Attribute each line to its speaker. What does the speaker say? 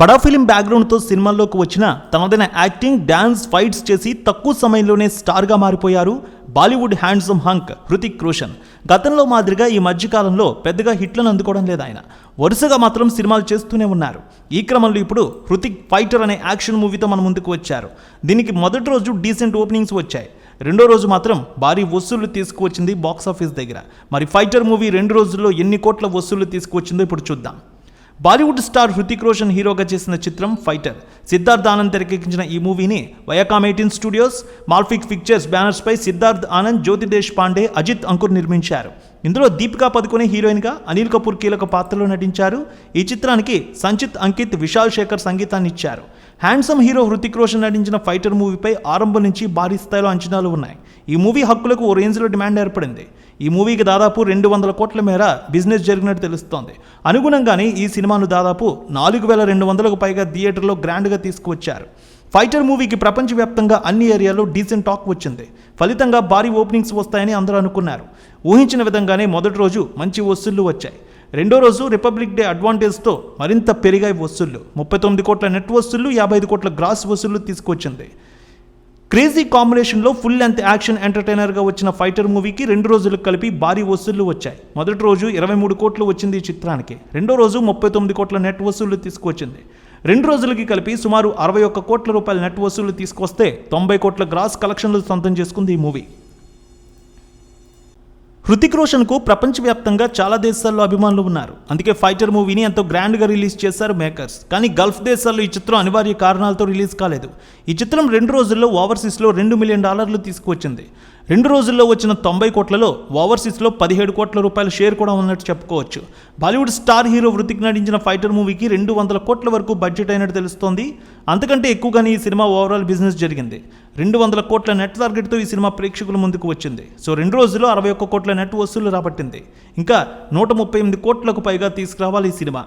Speaker 1: బడా ఫిలిం బ్యాక్గ్రౌండ్తో సినిమాల్లోకి వచ్చిన తనదైన యాక్టింగ్ డ్యాన్స్ ఫైట్స్ చేసి తక్కువ సమయంలోనే స్టార్గా మారిపోయారు Bollywood handsome hunk Hrithik Roshan. గతంలో మాదిరిగా ఈ మధ్యకాలంలో పెద్దగా హిట్లను అందుకోవడం లేదు ఆయన. వరుసగా మాత్రం సినిమాలు చేస్తూనే ఉన్నారు. ఈ క్రమంలో ఇప్పుడు హృతిక్ ఫైటర్ అనే యాక్షన్ మూవీతో మన ముందుకు వచ్చారు. దీనికి మొదటి రోజు డీసెంట్ ఓపెనింగ్స్ వచ్చాయి. రెండో రోజు మాత్రం భారీ వసూళ్ళు తీసుకువచ్చింది బాక్స్ ఆఫీస్ దగ్గర. మరి ఫైటర్ మూవీ రెండు రోజుల్లో ఎన్ని కోట్ల వసూళ్ళు తీసుకువచ్చిందో ఇప్పుడు చూద్దాం. బాలీవుడ్ స్టార్ హృతిక్ రోషన్ హీరోగా చేసిన చిత్రం ఫైటర్. సిద్ధార్థ్ ఆనంద్ తెరకెక్కించిన ఈ మూవీని Viacom eighteen studios Marflix pictures బ్యానర్స్పై Siddharth Anand Jyoti Deshpande Ajit Ankur నిర్మించారు. ఇందులో దీపికా పదుకునే హీరోయిన్గా అనిల్ కపూర్ కీలక పాత్రలో నటించారు. ఈ చిత్రానికి సంచిత్ అంకిత్ విశాల్ శేఖర్ సంగీతాన్ని ఇచ్చారు. హ్యాండ్సమ్ హీరో హృతిక్ రోషన్ నటించిన ఫైటర్ మూవీపై ఆరంభం నుంచి భారీ స్థాయిలో అంచనాలు ఉన్నాయి. ఈ మూవీ హక్కులకు ఓ రేంజ్లో డిమాండ్ ఏర్పడింది. ఈ మూవీకి దాదాపు రెండు వందల కోట్ల మేర బిజినెస్ జరిగినట్టు తెలుస్తోంది. అనుగుణంగానే ఈ సినిమాను దాదాపు నాలుగు వేల రెండు వందలకు పైగా థియేటర్లో గ్రాండ్గా తీసుకువచ్చారు. ఫైటర్ మూవీకి ప్రపంచవ్యాప్తంగా అన్ని ఏరియాలో డీసెంట్ టాక్ వచ్చింది. ఫలితంగా భారీ ఓపెనింగ్స్ వస్తాయని అందరూ అనుకున్నారు. ఊహించిన విధంగానే మొదటి రోజు మంచి వసూళ్ళు వచ్చాయి. రెండో రోజు రిపబ్లిక్ డే అడ్వాంటేజ్తో మరింత పెరిగాయి వసూళ్ళు. ముప్పై తొమ్మిది కోట్ల నెట్ వసూళ్ళు యాభై ఐదు కోట్ల గ్రాస్ వసూళ్ళు తీసుకొచ్చింది. క్రేజీ కాంబినేషన్లో ఫుల్ లెంత్ యాక్షన్ ఎంటర్టైనర్గా వచ్చిన ఫైటర్ మూవీకి రెండు రోజులు కలిపి భారీ వసూళ్ళు వచ్చాయి. మొదటి రోజు ఇరవై మూడు కోట్లు వచ్చింది ఈ చిత్రానికి. రెండో రోజు ముప్పై తొమ్మిది కోట్ల నెట్ వసూళ్ళు తీసుకొచ్చింది. రెండు రోజులకి కలిపి సుమారు అరవై ఒక్క కోట్ల రూపాయల నెట్ వసూలు తీసుకొస్తే తొంభై కోట్ల గ్రాస్ కలెక్షన్లు సొంతం చేసుకుంది ఈ మూవీ. హృతిక్ రోషన్కు ప్రపంచవ్యాప్తంగా చాలా దేశాల్లో అభిమానులు ఉన్నారు. అందుకే ఫైటర్ మూవీని ఎంతో గ్రాండ్గా రిలీజ్ చేశారు మేకర్స్. కానీ గల్ఫ్ దేశాల్లో ఈ చిత్రం అనివార్య కారణాలతో రిలీజ్ కాలేదు. ఈ చిత్రం రెండు రోజుల్లో ఓవర్సీస్లో రెండు మిలియన్ డాలర్లు తీసుకువచ్చింది. రెండు రోజుల్లో వచ్చిన తొంభై కోట్లలో ఓవర్సీస్లో పదిహేడు కోట్ల రూపాయల షేర్ కూడా ఉన్నట్టు చెప్పుకోవచ్చు. బాలీవుడ్ స్టార్ హీరో వృతిక్ నటించిన ఫైటర్ మూవీకి రెండు వందల కోట్ల వరకు బడ్జెట్ అయినట్టు తెలుస్తోంది. అంతకంటే ఎక్కువగానే ఈ సినిమా ఓవరాల్ బిజినెస్ జరిగింది. రెండు వందల కోట్ల నెట్ టార్గెట్తో ఈ సినిమా ప్రేక్షకుల ముందుకు వచ్చింది. సో రెండు రోజుల్లో అరవై ఒక్క కోట్ల నెట్ వసూలు రాబట్టింది. ఇంకా నూట ముప్పై ఎనిమిది కోట్లకు పైగా తీసుకురావాలి ఈ సినిమా.